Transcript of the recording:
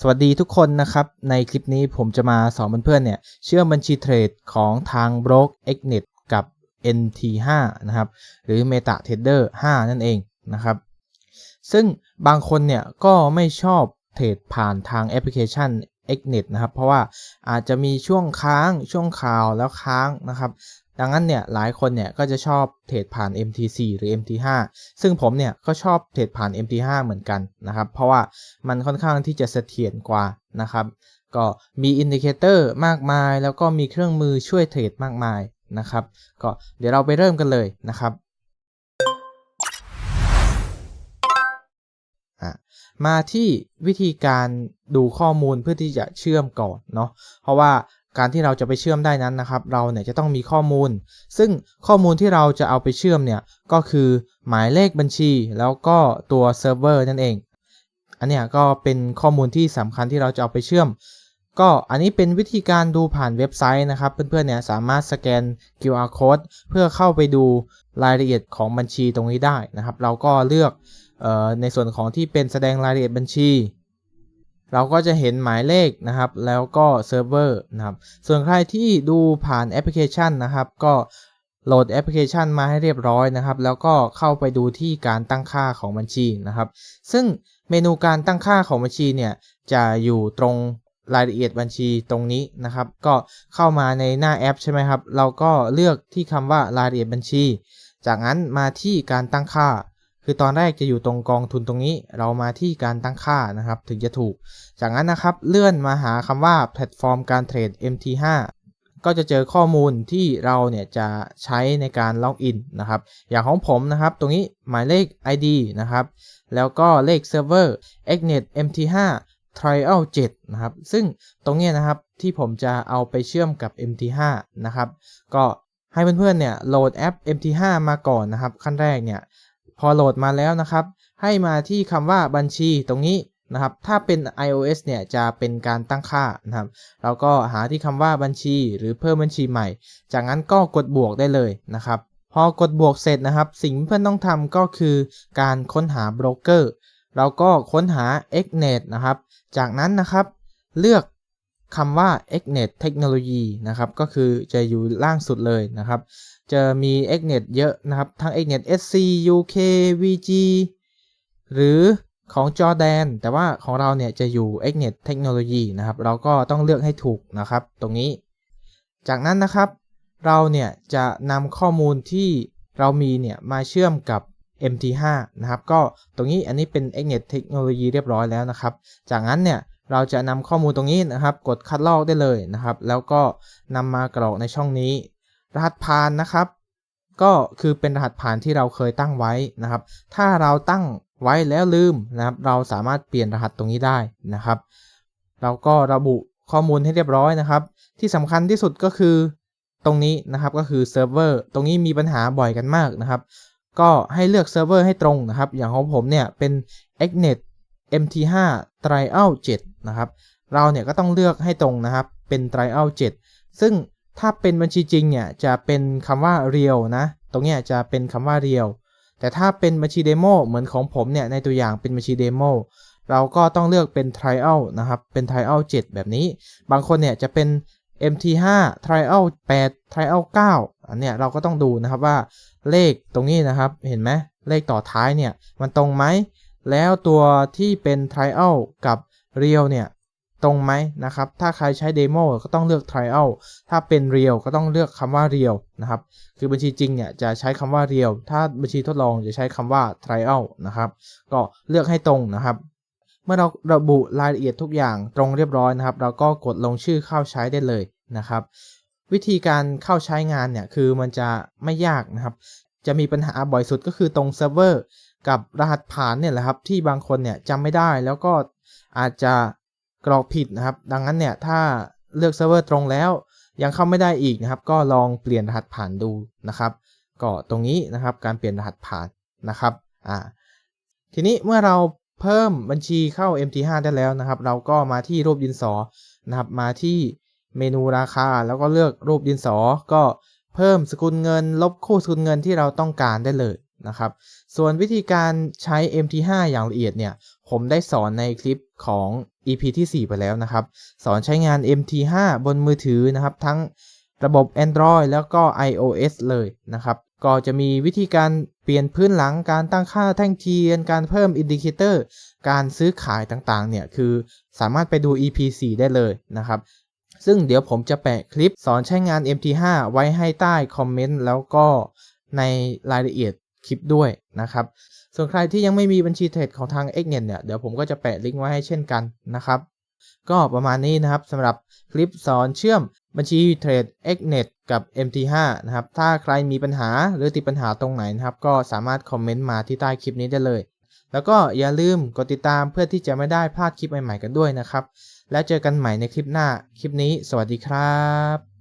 สวัสดีทุกคนนะครับ ในคลิปนี้ผมจะมาสอนเพื่อนๆเนี่ย เชื่อมบัญชีเทรดของทาง b r o k e Xnet กับ NT5 นะครับ หรือ MetaTrader 5 นั่นเองนะครับ ซึ่งบางคนเนี่ยก็ไม่ชอบเทรดผ่านทางแอปพลิเคชัน Xnet นะครับ เพราะว่าอาจจะมีช่วงค้างช่วงข่าวแล้วค้างนะครับ ดังนั้นเนี่ยหลายคนเนี่ยก็จะชอบเทรดผ่าน MT4 หรือ MT5 ซึ่งผมเนี่ยก็ชอบเทรดผ่าน MT5 เหมือนกันนะครับ เพราะว่ามันค่อนข้างที่จะเสถียรกว่านะครับ ก็มีอินดิเคเตอร์มากมาย แล้วก็มีเครื่องมือช่วยเทรดมากมายนะครับ ก็เดี๋ยวเราไปเริ่มกันเลยนะครับมาที่วิธีการดูข้อมูลเพื่อที่จะเชื่อมก่อนเนาะเพราะว่า การที่เราจะไปเชื่อมได้นั้นนะครับ เราเนี่ยจะต้องมีข้อมูล ซึ่งข้อมูลที่เราจะเอาไปเชื่อมเนี่ยก็คือหมายเลขบัญชี แล้วก็ตัวเซิร์ฟเวอร์นั่นเอง อันเนี้ยก็เป็นข้อมูลที่สำคัญที่เราจะเอาไปเชื่อม ก็อันนี้เป็นวิธีการดูผ่านเว็บไซต์นะครับ เพื่อนๆเนี่ยสามารถสแกน QR code เพื่อเข้าไปดูรายละเอียดของบัญชีตรงนี้ได้นะครับ เราก็เลือกออในส่วนของที่เป็นแสดงรายละเอียดบัญชี เราก็จะเห็นหมายเลขนะครับ แล้วก็เซิร์ฟเวอร์นะครับ ส่วนใครที่ดูผ่านแอปพลิเคชันนะครับ ก็โหลดแอปพลิเคชันมาให้เรียบร้อยนะครับ แล้วก็เข้าไปดูที่การตั้งค่าของบัญชีนะครับ ซึ่งเมนูการตั้งค่าของบัญชีเนี่ยจะอยู่ตรงรายละเอียดบัญชีตรงนี้นะครับ ก็เข้ามาในหน้าแอปใช่ไหมครับ เราก็เลือกที่คำว่ารายละเอียดบัญชี จากนั้นมาที่การตั้งค่า คือตอนแรกจะอยู่ตรงกองทุนตรงนี้ เรามาที่การตั้งค่านะครับ ถึงจะถูก จากนั้นนะครับเลื่อนมาหาคำว่าแพลตฟอร์มการเทรด MT5 ก็จะเจอข้อมูลที่เราเนี่ยจะใช้ในการล็อกอินนะครับ อย่างของผมนะครับ ตรงนี้หมายเลข ID นะครับ แล้วก็เลขเซิร์ฟเวอร์ xnet mt5 trial 7นะครับ ซึ่งตรงนี้นะครับที่ผมจะเอาไปเชื่อมกับ mt5 นะครับ ก็ให้เพื่อนๆเนี่ยโหลดแอป mt5 มาก่อนนะครับ ขั้นแรกเนี่ย พอโหลดมาแล้วนะครับ ให้มาที่คำว่าบัญชีตรงนี้นะครับ ถ้าเป็น iOS เนี่ยจะเป็นการตั้งค่านะครับเราก็หาที่คำว่าบัญชีหรือเพิ่มบัญชีใหม่ จากนั้นก็กดบวกได้เลยนะครับ พอกดบวกเสร็จนะครับ สิ่งที่เพื่อนต้องทำก็คือการค้นหาโบรกเกอร์ เราก็ค้นหา xnet นะครับ จากนั้นนะครับ เลือก คำว่า xnet technology นะครับ ก็คือจะอยู่ล่างสุดเลยนะครับ จะมี xnet เยอะนะครับ ทั้ง xnet sc uk vg หรือของจอแดน แต่ว่าของเราเนี่ยจะอยู่ xnet technology นะครับ เราก็ต้องเลือกให้ถูกนะครับ ตรงนี้ จากนั้นนะครับ เราเนี่ยจะนำข้อมูลที่เรามีเนี่ยมาเชื่อมกับ MT5 นะครับ ก็ตรงนี้อันนี้เป็น xnet technology เรียบร้อยแล้วนะครับ จากนั้นเนี่ย เราจะนำข้อมูลตรงนี้นะครับ กดคัดลอกได้เลยนะครับ แล้วก็นำมากรอกในช่องนี้ รหัสผ่านนะครับ ก็คือเป็นรหัสผ่านที่เราเคยตั้งไว้นะครับ ถ้าเราตั้งไว้แล้วลืมนะครับ เราสามารถเปลี่ยนรหัสตรงนี้ได้นะครับ เราก็ระบุข้อมูลให้เรียบร้อยนะครับ ที่สำคัญที่สุดก็คือตรงนี้นะครับก็คือเซิร์ฟเวอร์ตรงนี้มีปัญหาบ่อยกันมากนะครับ ก็ให้เลือกเซิร์ฟเวอร์ให้ตรงนะครับ อย่างของผมเนี่ยเป็น xnet mt5 trial 7 นะครับ เราเนี่ยก็ต้องเลือกให้ตรงนะครับ เป็น trial 7 ซึ่งถ้าเป็นบัญชีจริงเนี่ยจะเป็นคำว่า real นะ ตรงเนี้ยจะเป็นคำว่า real แต่ถ้าเป็นบัญชีเดโมเหมือนของผมเนี่ยในตัวอย่างเป็นบัญชีเดโมเราก็ต้องเลือกเป็น trial นะครับ เป็น trial 7 แบบนี้ บางคนเนี่ยจะเป็น MT5 trial 8 trial 9 อันเนี้ยเราก็ต้องดูนะครับว่าเลขตรงนี้นะครับ เห็นไหมเลขต่อท้ายเนี่ยมันตรงไหม แล้วตัวที่เป็น trial กับ real เนี่ย ตรงไหมนะครับ ถ้าใครใช้เดโมก็ต้องเลือก trial ถ้าเป็น real ก็ต้องเลือกคำว่า real นะครับ คือบัญชีจริงเนี่ยจะใช้คำว่า real ถ้าบัญชีทดลองจะใช้คำว่า trial นะครับ ก็เลือกให้ตรงนะครับ เมื่อเราระบุรายละเอียดทุกอย่างตรงเรียบร้อยนะครับ เราก็กดลงชื่อเข้าใช้ได้เลยนะครับ วิธีการเข้าใช้งานเนี่ยคือมันจะไม่ยากนะครับจะมีปัญหาบ่อยสุดก็คือตรงเซิร์ฟเวอร์ กับรหัสผ่านเนี่ยแหละครับที่บางคนเนี่ยจำไม่ได้แล้วก็อาจจะกรอกผิดนะครับ ดังนั้นเนี่ยถ้าเลือกเซิร์ฟเวอร์ตรงแล้ว ยังเข้าไม่ได้อีกนะครับ ก็ลองเปลี่ยนรหัสผ่านดูนะครับ ก็ตรงนี้นะครับการเปลี่ยนรหัสผ่านนะครับอ่าทีนี้เมื่อเราเพิ่มบัญชีเข้า MT5 ได้แล้วนะครับ เราก็มาที่รูปดินสอนะครับ มาที่เมนูราคาแล้วก็เลือกรูปดินสอ ก็เพิ่มสกุลเงิน ลบคู่สกุลเงินที่เราต้องการได้เลย นะครับ ส่วนวิธีการใช้ MT5 อย่างละเอียดเนี่ย ผมได้สอนในคลิปของ EP ที่ 4 ไปแล้วนะครับ สอนใช้งาน MT5 บนมือถือนะครับ ทั้งระบบ Android แล้วก็ iOS เลยนะครับ ก็จะมีวิธีการเปลี่ยนพื้นหลังการตั้งค่าแท่งเทียน การเพิ่มอินดิเคเตอร์ การซื้อขายต่างๆ เนี่ย คือสามารถไปดู EP 4 ได้เลยนะครับ ซึ่งเดี๋ยวผมจะแปะคลิปสอนใช้งาน MT5 ไว้ให้ใต้คอมเมนต์แล้วก็ในรายละเอียด คลิปด้วยนะครับ ส่วนใครที่ยังไม่มีบัญชีเทรดของทาง x n e t เนี่ย เดี๋ยวผมก็จะแปะลิงก์ไว้ให้เช่นกันนะครับ ก็ประมาณนี้นะครับสำหรับคลิปสอนเชื่อมบัญชีเทรด x n e t กับ MT5 นะครับ ถ้าใครมีปัญหาหรือติดปัญหาตรงไหนนะครับ ก็สามารถคอมเมนต์มาที่ใต้คลิปนี้ได้เลย แล้วก็อย่าลืมกดติดตามเพื่อที่จะไม่ได้พลาดคลิปใหม่ๆกันด้วยนะครับ แล้วเจอกันใหม่ในคลิปหน้า คลิปนี้ สวัสดีครับ